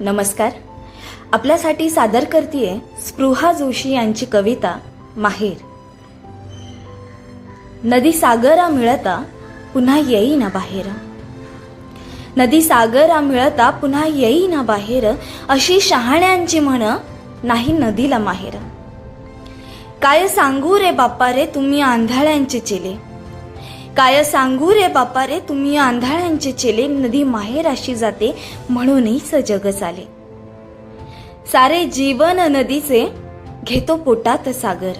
नमस्कार. आपल्यासाठी सादर करतीये स्पृहा जोशी यांची कविता माहेर. नदी सागरा मिळता पुन्हा येईना बाहेर. नदी सागरा मिळता पुन्हा येईना बाहेर अशी शहाण्यांची म्हण नाही नदीला माहेर. काय सांगू रे बाप्पा रे तुम्ही आंधळ्यांचे चेले. काय सांगू रे बापा रे तुम्ही आंधळ्यांचे चेले नदी माहेराशी जाते म्हणूनही सजग आले सारे जीवन नदीचे घेतो पोटात सागर.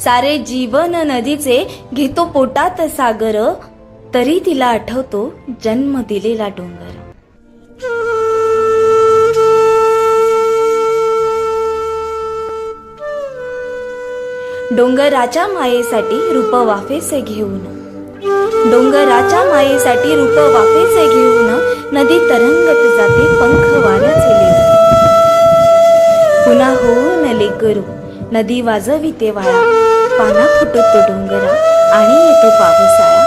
सारे जीवन नदीचे घेतो पोटात सागर तरी तिला आठवतो जन्म दिलेला डोंगर. डोंगराच्या मायेसाठी रूप वाफेसे घेऊन. डोंगराच्या मायेसाठी रूप वाफेचे घेऊन नदी तरंगत जाते पंख वाऱ्याचे लेऊन पुन्हा होऊन लेकरू नदी वाजविते वाळा पाना फुटतो डोंगरा आणि आणि येतो पावसाळा.